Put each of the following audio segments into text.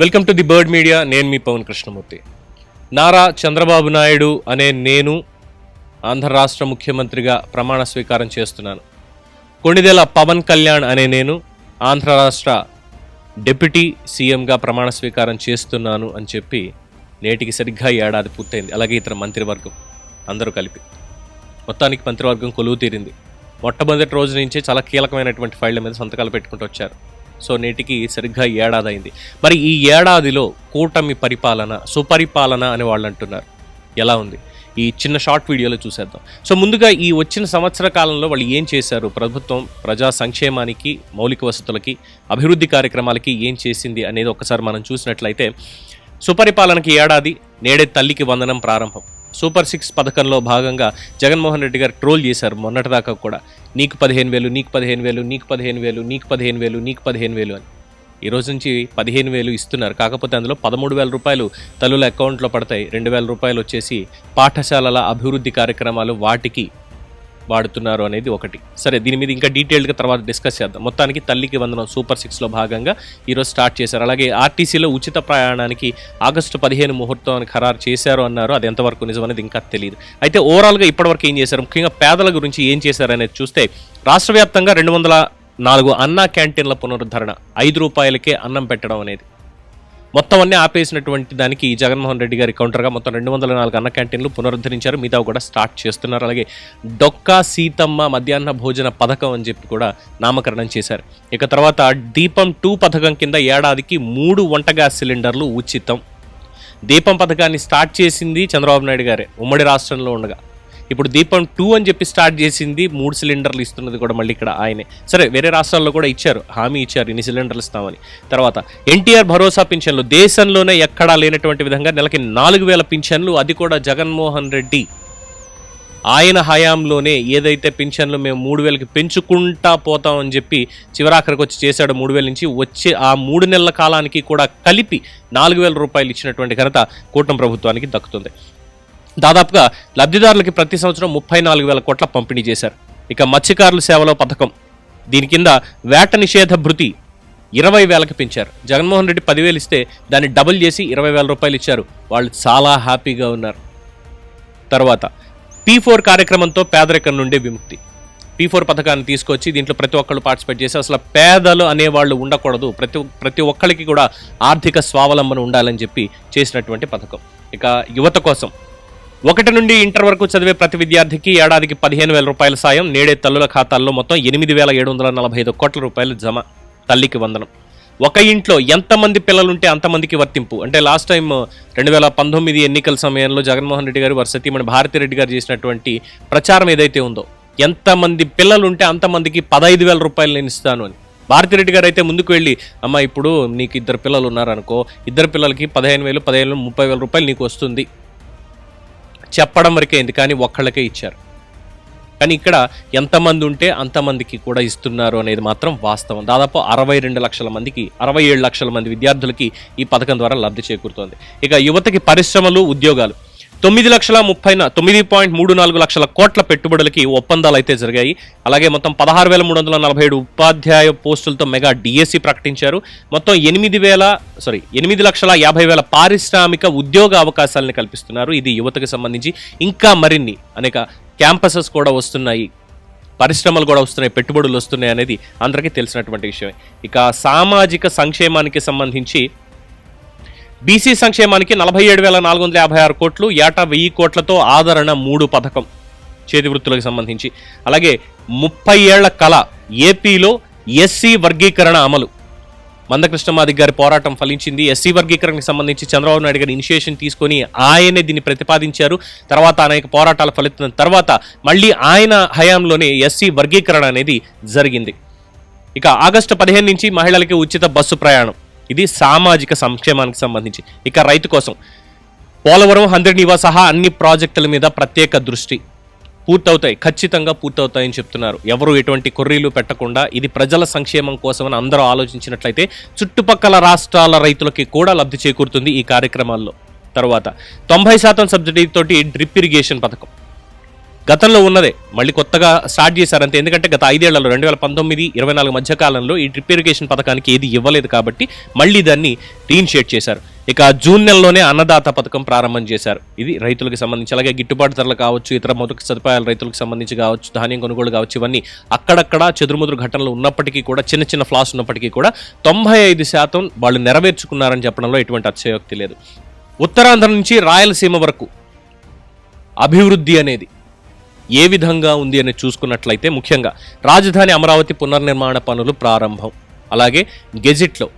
Welcome to the Bird Media. నేను మీ పవన్ కృష్ణమూర్తి. నారా చంద్రబాబు నాయుడు అనే నేను ఆంధ్ర రాష్ట్ర ముఖ్యమంత్రిగా ప్రమాణ స్వీకారం చేస్తున్నాను. కొణిదెల పవన్ కళ్యాణ్ అనే నేను ఆంధ్ర రాష్ట్ర డిప్యూటీ సీఎంగా ప్రమాణ స్వీకారం చేస్తున్నాను అని చెప్పి నేటికి సరిగ్గా ఏడాది పూర్తయింది. అలాగే ఇతర మంత్రివర్గం అందరూ కలిపి. మొత్తానికి మంత్రివర్గం కొలువు తీరింది. మొట్టమొదటి రోజు నుంచే చాలా కీలకమైనటువంటి ఫైళ్ళ మీద సంతకాలు పెట్టుకుంటూ వచ్చారు. సో నేటికి సరిగ్గా ఏడాది అయింది మరి ఈ ఏడాదిలో కూటమి పరిపాలన సుపరిపాలన అని వాళ్ళు అంటున్నారు ఎలా ఉంది? ఈ చిన్న షార్ట్ వీడియోలో చూసేద్దాం. సో ముందుగా ఈ వచ్చిన సంవత్సర కాలంలో వాళ్ళు ఏం చేశారు? ప్రభుత్వం ప్రజా సంక్షేమానికి మౌలిక వసతులకి అభివృద్ధి కార్యక్రమాలకి ఏం చేసింది అనేది ఒకసారి మనం చూసినట్లయితే సుపరిపాలనకి ఏడాది నేడే తల్లికి వందనం ప్రారంభం. సూపర్ సిక్స్ పథకంలో భాగంగా జగన్మోహన్ రెడ్డి గారు ట్రోల్ చేశారు మొన్నటిదాకా కూడా. నీకు పదిహేను వేలు నీకు పదిహేను వేలు నీకు పదిహేను వేలు నీకు పదిహేను వేలు నీకు పదిహేను వేలు అని. ఈ రోజు నుంచి పదిహేను వేలు ఇస్తున్నారు. కాకపోతే అందులో పదమూడు వేల రూపాయలు తల్లుల అకౌంట్లో పడతాయి. రెండు వేల రూపాయలు వచ్చేసి పాఠశాలల అభివృద్ధి కార్యక్రమాలు వాటికి వాడుతున్నారు అనేది ఒకటి. సరే దీని మీద ఇంకా డీటెయిల్డ్గా తర్వాత డిస్కస్ చేద్దాం. మొత్తానికి తల్లికి వందనం సూపర్ సిక్స్లో భాగంగా ఈరోజు స్టార్ట్ చేశారు. అలాగే ఆర్టీసీలో ఉచిత ప్రయాణానికి ఆగస్టు పదిహేను ముహూర్తం ఖరారు చేశారు అన్నారు. అది ఎంతవరకు నిజం అనేది ఇంకా తెలియదు అయితే ఓవరాల్గా ఇప్పటివరకు ఏం చేశారు? ముఖ్యంగా పేదల గురించి ఏం చేశారు అనేది చూస్తే రాష్ట్ర వ్యాప్తంగా రెండు వందల నాలుగు అన్నా క్యాంటీన్ల పునరుద్ధరణ ఐదు రూపాయలకే అన్నం పెట్టడం అనేది. మొత్తం అన్ని ఆపేసినటువంటి దానికి జగన్మోహన్ రెడ్డి గారి కౌంటర్గా మొత్తం రెండు వందల నాలుగు అన్న క్యాంటీన్లు పునరుద్ధరించారు. మిగతా కూడా స్టార్ట్ చేస్తున్నారు. అలాగే డొక్కా సీతమ్మ మధ్యాహ్న భోజన పథకం అని చెప్పి కూడా నామకరణం చేశారు. ఇక తర్వాత దీపం టూ పథకం కింద ఏడాదికి మూడు వంట గ్యాస్ సిలిండర్లు ఉచితం. దీపం పథకాన్ని స్టార్ట్ చేసింది చంద్రబాబు నాయుడు గారే. ఉమ్మడి రాష్ట్రంలో ఉండగా. ఇప్పుడు దీపం టూ అని చెప్పి స్టార్ట్ చేసింది మూడు సిలిండర్లు ఇస్తున్నది కూడా మళ్ళీ ఇక్కడ ఆయనే. సరే వేరే రాష్ట్రాల్లో కూడా ఇచ్చారు హామీ ఇచ్చారు ఇన్ని సిలిండర్లు ఇస్తామని. తర్వాత ఎన్టీఆర్ భరోసా పింఛన్లు దేశంలోనే ఎక్కడా లేనటువంటి విధంగా నెలకి నాలుగు వేల పింఛన్లు అది కూడా జగన్మోహన్ రెడ్డి. ఆయన హయాంలోనే ఏదైతే పింఛన్లు మేము మూడు వేలకి పెంచుకుంటా పోతామని చెప్పి చివరాఖరికి వచ్చి చేశాడు మూడు వేల నుంచి వచ్చే ఆ మూడు నెలల కాలానికి కూడా కలిపి నాలుగు వేల రూపాయలు ఇచ్చినటువంటి ఘనత కూటమి ప్రభుత్వానికి దక్కుతుంది. దాదాపుగా లబ్ధిదారులకి ప్రతి సంవత్సరం ముప్పై నాలుగు వేల కోట్ల పంపిణీ చేశారు. ఇక మత్స్యకారుల సేవలో పథకం. దీని కింద వేట నిషేధ భృతి ఇరవై వేలకు పెంచారు. జగన్మోహన్ రెడ్డి పదివేలు ఇస్తే దాన్ని డబుల్ చేసి ఇరవై వేల రూపాయలు ఇచ్చారు. వాళ్ళు చాలా హ్యాపీగా ఉన్నారు. తర్వాత పీ ఫోర్ కార్యక్రమంతో పేదరికం నుండి విముక్తి. పీ ఫోర్ పథకాన్ని తీసుకొచ్చి దీంట్లో ప్రతి ఒక్కళ్ళు పార్టిసిపేట్ చేసి అసలు పేదలు అనేవాళ్ళు ఉండకూడదు. ప్రతి ప్రతి ఒక్కరికి కూడా ఆర్థిక స్వావలంబన ఉండాలని చెప్పి చేసినటువంటి పథకం. ఇక యువత కోసం ఒకటి నుండి ఇంటర్ వరకు చదివే ప్రతి విద్యార్థికి ఏడాదికి పదిహేను వేల రూపాయల సాయం నేడే తల్లుల ఖాతాల్లో మొత్తం ఎనిమిది వేల ఏడు వందల నలభై ఐదు కోట్ల రూపాయలు జమ. తల్లికి వందనం. ఒక ఇంట్లో ఎంతమంది పిల్లలుంటే అంతమందికి వర్తింపు. అంటే లాస్ట్ టైం రెండు వేల పంతొమ్మిది ఎన్నికల సమయంలో జగన్మోహన్ రెడ్డి గారు వరసతీమణి భారతిరెడ్డి గారు చేసినటువంటి ప్రచారం ఏదైతే ఉందో ఎంతమంది పిల్లలుంటే అంతమందికి పదహైదు వేల రూపాయలు నేను ఇస్తాను అని. భారతిరెడ్డి గారు అయితే ముందుకు వెళ్ళి అమ్మ ఇప్పుడు నీకు ఇద్దరు పిల్లలు ఉన్నారనుకో ఇద్దరు పిల్లలకి పదిహేను వేలు పదిహేను వేలు ముప్పై వేల రూపాయలు నీకు వస్తుంది. చెప్పడం వరకే అయింది కానీ ఒక్కళ్ళకే ఇచ్చారు. కానీ ఇక్కడ ఎంతమంది ఉంటే అంతమందికి కూడా ఇస్తున్నారు అనేది మాత్రం వాస్తవం. దాదాపు అరవై రెండు లక్షల మందికి అరవై ఏడు లక్షల మంది విద్యార్థులకి ఈ పథకం ద్వారా లబ్ధి చేకూరుతోంది. ఇక యువతకి పరిశ్రమలు ఉద్యోగాలు. తొమ్మిది లక్షల ముప్పై తొమ్మిది పాయింట్ మూడు నాలుగు లక్షల కోట్ల పెట్టుబడులకి ఒప్పందాలు అయితే జరిగాయి. అలాగే మొత్తం పదహారు వేల మూడు వందల నలభై ఏడు ఉపాధ్యాయ పోస్టులతో మెగా డిఎస్సి ప్రకటించారు. మొత్తం ఎనిమిది వేల సారీ ఎనిమిది లక్షల యాభై వేల పారిశ్రామిక ఉద్యోగ అవకాశాలను కల్పిస్తున్నారు. ఇది యువతకు సంబంధించి ఇంకా మరిన్ని అనేక క్యాంపసెస్ కూడా వస్తున్నాయి. పరిశ్రమలు కూడా వస్తున్నాయి పెట్టుబడులు వస్తున్నాయి అనేది అందరికీ తెలిసినటువంటి విషయమే. ఇక సామాజిక సంక్షేమానికి సంబంధించి బీసీ సంక్షేమానికి నలభై ఏడు వేల నాలుగు వందల యాభై ఆరు కోట్లు ఏటా వెయ్యి కోట్లతో ఆదరణ మూడు పథకం చేతి వృత్తులకు సంబంధించి. అలాగే ముప్పై ఏళ్ళ కళ ఏపీలో ఎస్సీ వర్గీకరణ అమలు. మందకృష్ణమాది గారి పోరాటం ఫలించింది. ఎస్సీ వర్గీకరణకు సంబంధించి చంద్రబాబు నాయుడు గారి ఇనిషియేషన్ తీసుకొని ఆయనే దీన్ని ప్రతిపాదించారు. తర్వాత అనేక పోరాటాల ఫలితం తర్వాత మళ్ళీ ఆయన హయాంలోనే ఎస్సీ వర్గీకరణ అనేది జరిగింది. ఇక ఆగస్టు పదిహేను నుంచి మహిళలకి ఉచిత బస్సు ప్రయాణం. ఇది సామాజిక సంక్షేమానికి సంబంధించి. ఇక రైతు కోసం. పోలవరం హంద్రినివా సహా అన్ని ప్రాజెక్టుల మీద ప్రత్యేక దృష్టి పూర్తవుతాయి. ఖచ్చితంగా పూర్తవుతాయని చెప్తున్నారు. ఎవరు ఎటువంటి కొర్రీలు పెట్టకుండా ఇది ప్రజల సంక్షేమం కోసమని అందరూ ఆలోచించినట్లయితే చుట్టుపక్కల రాష్ట్రాల రైతులకి కూడా లబ్ధి చేకూరుతుంది ఈ కార్యక్రమాల్లో. తర్వాత తొంభై శాతం సబ్సిడీతోటి డ్రిప్ ఇరిగేషన్ పథకం. గతంలో ఉన్నదే. మళ్ళీ కొత్తగా స్టార్ట్ చేశారంతే. ఎందుకంటే గత ఐదేళ్ళలో రెండు వేల పంతొమ్మిది ఇరవై నాలుగు మధ్య కాలంలో ఈ డ్రిప్ ఇరిగేషన్ పథకానికి ఏది ఇవ్వలేదు కాబట్టి మళ్ళీ దాన్ని రీఇనిషియేట్ చేశారు. ఇక జూన్ నెలలోనే అన్నదాత పథకం ప్రారంభం చేశారు. ఇది రైతులకు సంబంధించి అలాగే గిట్టుబాటు ధరలు కావచ్చు ఇతర మొదటి సదుపాయాలు రైతులకు సంబంధించి కావచ్చు ధాన్యం కొనుగోలు కావచ్చు ఇవన్నీ అక్కడక్కడ చెదురుముదురు ఘటనలు ఉన్నప్పటికీ కూడా చిన్న చిన్న ఫ్లాస్ ఉన్నప్పటికీ కూడా తొంభై ఐదు శాతం వాళ్ళు నెరవేర్చుకున్నారని చెప్పడంలో ఎటువంటి అత్యయోక్తి లేదు. ఉత్తరాంధ్ర నుంచి రాయలసీమ వరకు అభివృద్ధి అనేది ఏ విధంగా ఉంది అని చూసుకున్నట్లయితే ముఖ్యంగా రాజధాని అమరావతి పునర్నిర్మాణ పనులు ప్రారంభం. అలాగే గెజిట్లో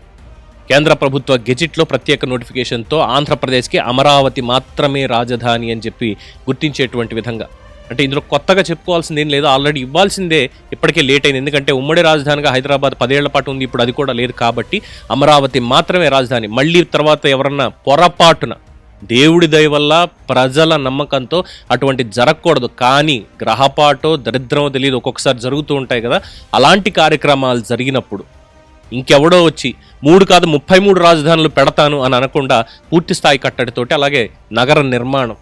కేంద్ర ప్రభుత్వ గెజిట్లో ప్రత్యేక నోటిఫికేషన్తో ఆంధ్రప్రదేశ్కి అమరావతి మాత్రమే రాజధాని అని చెప్పి గుర్తించేటువంటి విధంగా. అంటే ఇందులో కొత్తగా చెప్పుకోవాల్సింది ఏం లేదు ఆల్రెడీ ఇవ్వాల్సిందే ఇప్పటికే లేట్ అయింది. ఎందుకంటే ఉమ్మడి రాజధానిగా హైదరాబాద్ పదేళ్ళ పాటు ఉంది ఇప్పుడు అది కూడా లేదు కాబట్టి అమరావతి మాత్రమే రాజధాని. మళ్ళీ తర్వాత ఎవరన్నా పొరపాటున దేవుడి దయ వల్ల ప్రజల నమ్మకంతో అటువంటి జరగకూడదు. కానీ గ్రహపాటో దరిద్రమో తెలియదు ఒక్కొక్కసారి జరుగుతూ ఉంటాయి కదా. అలాంటి కార్యక్రమాలు జరిగినప్పుడు ఇంకెవడో వచ్చి మూడు కాదు ముప్పై మూడు రాజధానులు పెడతాను అని అనకుండా పూర్తి స్థాయి కట్టడితోటి అలాగే నగర నిర్మాణం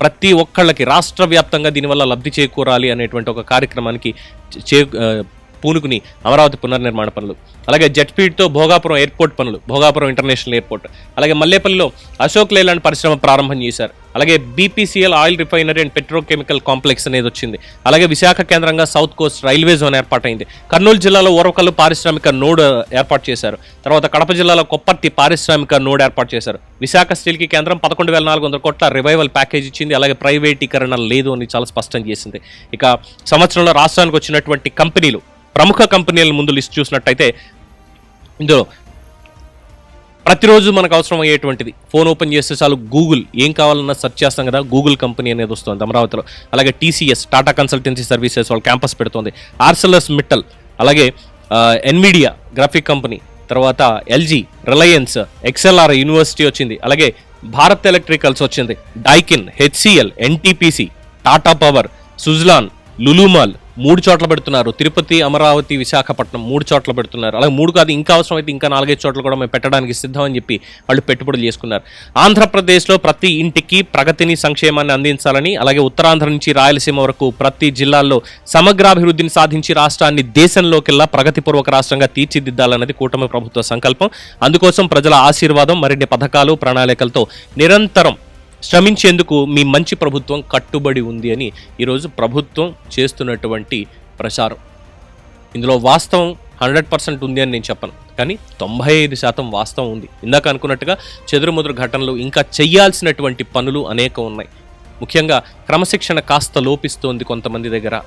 ప్రతి ఒక్కళ్ళకి రాష్ట్ర వ్యాప్తంగా దీనివల్ల లబ్ధి చేకూరాలి అనేటువంటి ఒక కార్యక్రమానికి చే పూనుకుని అమరావతి పునర్నిర్మాణ పనులు. అలాగే జెట్ స్పీడ్తో భోగాపురం ఎయిర్పోర్ట్ పనులు భోగాపురం ఇంటర్నేషనల్ ఎయిర్పోర్ట్ అలాగే మల్లేపల్లిలో అశోక్ లేలాండ్ పరిశ్రమ ప్రారంభం చేశారు. అలాగే BPCL oil refinery and petrochemical complex అనేది వచ్చింది. అలాగే విశాఖ కేంద్రంగా సౌత్ కోస్ట్ రైల్వే జోన్ ఏర్పాటైంది. కర్నూలు జిల్లాలో ఓరవకల్లు పారిశ్రామిక నోడ్ ఏర్పాటు చేశారు. తర్వాత కడప జిల్లాలో కొప్పర్తి పారిశ్రామిక నోడ్ ఏర్పాటు చేశారు. విశాఖ స్టీల్కి కేంద్రం పదకొండు వేల నాలుగు వందల కోట్ల రివైవల్ ప్యాకేజ్ ఇచ్చింది. అలాగే ప్రైవేటీకరణ లేదు అని చాలా స్పష్టం చేసింది. ఇక సంవత్సరంలో రాష్ట్రానికి వచ్చినటువంటి కంపెనీలు ప్రముఖ కంపెనీల ముందు లిస్ట్ చూసినట్టయితే ఇందులో ప్రతిరోజు మనకు అవసరం అయ్యేటువంటిది. ఫోన్ ఓపెన్ చేస్తే చాలు గూగుల్. ఏం కావాలన్నా సెర్చ్ చేస్తాం కదా గూగుల్ కంపెనీ అనేది వస్తుంది అమరావతిలో. అలాగే టీసీఎస్ టాటా కన్సల్టెన్సీ సర్వీసెస్ వాళ్ళు క్యాంపస్ పెడుతుంది. ఆర్సెల్ఎస్ మిట్టల్ అలాగే ఎన్మీడియా గ్రాఫిక్ కంపెనీ తర్వాత ఎల్జీ రిలయన్స్ ఎక్స్ఎల్ఆర్ యూనివర్సిటీ వచ్చింది. అలాగే భారత్ ఎలక్ట్రికల్స్ వచ్చింది. Daikin HCL NTPC Tata power Suzlon Lulu mall మూడు చోట్ల పెడుతున్నారు. తిరుపతి అమరావతి విశాఖపట్నం మూడు చోట్ల పెడుతున్నారు. అలాగే మూడు కాదు ఇంకా అవసరం అయితే ఇంకా నాలుగైదు చోట్ల కూడా మేము పెట్టడానికి సిద్ధం అని చెప్పి వాళ్ళు పెట్టుబడులు చేసుకున్నారు. ఆంధ్రప్రదేశ్లో ప్రతి ఇంటికి ప్రగతిని సంక్షేమాన్ని అందించాలని అలాగే ఉత్తరాంధ్ర నుంచి రాయలసీమ వరకు ప్రతి జిల్లాల్లో సమగ్రాభివృద్ధిని సాధించి రాష్ట్రాన్ని దేశంలోకెల్లా ప్రగతిపూర్వక రాష్ట్రంగా తీర్చిదిద్దాలన్నది కూటమి ప్రభుత్వ సంకల్పం. అందుకోసం ప్రజల ఆశీర్వాదం మరిన్ని పథకాలు ప్రణాళికలతో నిరంతరం శ్రమించేందుకు మీ మంచి ప్రభుత్వం కట్టుబడి ఉంది అని ఈరోజు ప్రభుత్వం చేస్తున్నటువంటి ప్రచారం. ఇందులో వాస్తవం హండ్రెడ్ పర్సెంట్ ఉంది అని నేను చెప్పను. కానీ తొంభై ఐదు శాతం వాస్తవం ఉంది. ఇందాక అనుకున్నట్టుగా చెదురుముదురు ఘటనలు ఇంకా చెయ్యాల్సినటువంటి పనులు అనేక ఉన్నాయి. ముఖ్యంగా క్రమశిక్షణ కాస్త లోపిస్తోంది కొంతమంది దగ్గర.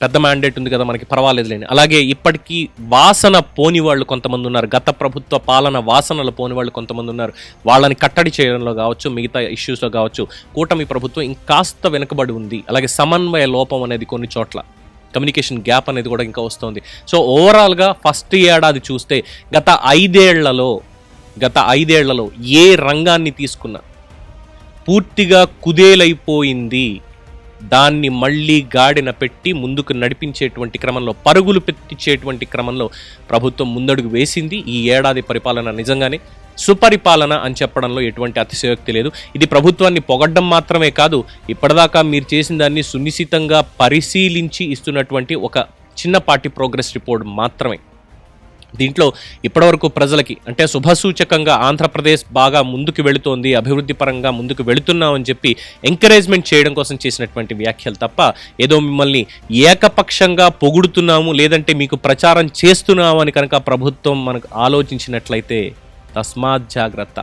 పెద్ద మ్యాండేట్ ఉంది కదా మనకి పర్వాలేదులేండి. అలాగే ఇప్పటికీ వాసన పోని వాళ్ళు కొంతమంది ఉన్నారు. గత ప్రభుత్వ పాలన వాసనలు పోని వాళ్ళు కొంతమంది ఉన్నారు. వాళ్ళని కట్టడి చేయడంలో కావచ్చు మిగతా ఇష్యూస్లో కావచ్చు కూటమి ప్రభుత్వం ఇంకాస్త వెనుకబడి ఉంది. అలాగే సమన్వయ లోపం అనేది కొన్ని చోట్ల కమ్యూనికేషన్ గ్యాప్ అనేది కూడా ఇంకా వస్తుంది. సో ఓవరాల్గా ఫస్ట్ ఏడాది చూస్తే గత ఐదేళ్ళలో గత ఐదేళ్ళలో ఏ రంగాన్ని తీసుకున్నా పూర్తిగా కుదేలైపోయింది దాన్ని మళ్ళీ గాడిన పెట్టి ముందుకు నడిపించేటువంటి క్రమంలో పరుగులు పెట్టించేటువంటి క్రమంలో ప్రభుత్వం ముందడుగు వేసింది. ఈ ఏడాది పరిపాలన నిజంగానే సుపరిపాలన అని చెప్పడంలో ఎటువంటి అతిశయోక్తి లేదు. ఇది ప్రభుత్వాన్ని పొగడ్డం మాత్రమే కాదు ఇప్పటిదాకా మీరు చేసిన దాన్ని సునిశ్చితంగా పరిశీలించి ఇస్తున్నటువంటి ఒక చిన్నపాటి ప్రోగ్రెస్ రిపోర్ట్ మాత్రమే. దీంట్లో ఇప్పటివరకు ప్రజలకి అంటే శుభసూచకంగా ఆంధ్రప్రదేశ్ బాగా ముందుకు వెళుతోంది అభివృద్ధి పరంగా ముందుకు వెళుతున్నామని చెప్పి ఎంకరేజ్మెంట్ చేయడం కోసం చేసినటువంటి వ్యాఖ్యలు తప్ప ఏదో మిమ్మల్ని ఏకపక్షంగా పొగుడుతున్నాము లేదంటే మీకు ప్రచారం చేస్తున్నాము అని కనుక ప్రభుత్వం మనకు ఆలోచించినట్లయితే తస్మాత్ జాగ్రత్త.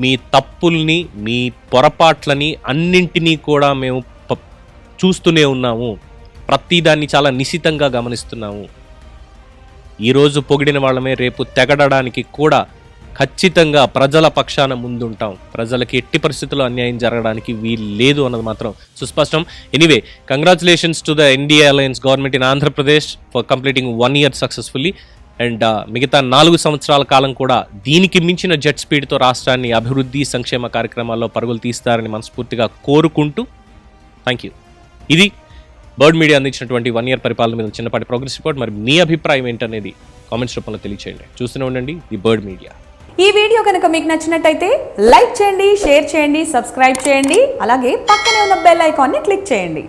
మీ తప్పుల్ని మీ పొరపాట్లని అన్నింటినీ కూడా మేము చూస్తూనే ఉన్నాము. ప్రతిదాన్ని చాలా నిశితంగా గమనిస్తున్నాము. ఈరోజు పొగిడిన వాళ్ళమే రేపు తెగడడానికి కూడా ఖచ్చితంగా ప్రజల పక్షాన ముందుంటాం. ప్రజలకి ఎట్టి పరిస్థితుల్లో అన్యాయం జరగడానికి వీలు లేదు అన్నది మాత్రం సుస్పష్టం. Anyway congratulations to the NDA alliance government in Andhra Pradesh for completing one year successfully. And మిగతా నాలుగు సంవత్సరాల కాలం కూడా దీనికి మించిన జెట్ స్పీడ్తో రాష్ట్రాన్ని అభివృద్ధి సంక్షేమ కార్యక్రమాల్లో పరుగులు తీస్తారని మనస్ఫూర్తిగా కోరుకుంటూ థ్యాంక్ యూ ఇది బర్డ్ మీడియా అందించినటువంటి వన్ ఇయర్ పరిపాలన మీద చిన్నపాటి ప్రోగ్రెస్ రిపోర్ట్. మరి మీ అభిప్రాయం ఏంటనేది కామెంట్స్ రూపంలో తెలియచేయండి. చూస్తూనే ఉండండి ది బర్డ్ మీడియా. ఈ వీడియో కనుక మీకు నచ్చినట్టయితే లైక్ చేయండి షేర్ చేయండి సబ్స్క్రైబ్ చేయండి అలాగే పక్కనే ఉన్న బెల్ ఐకాన్ని క్లిక్ చేయండి.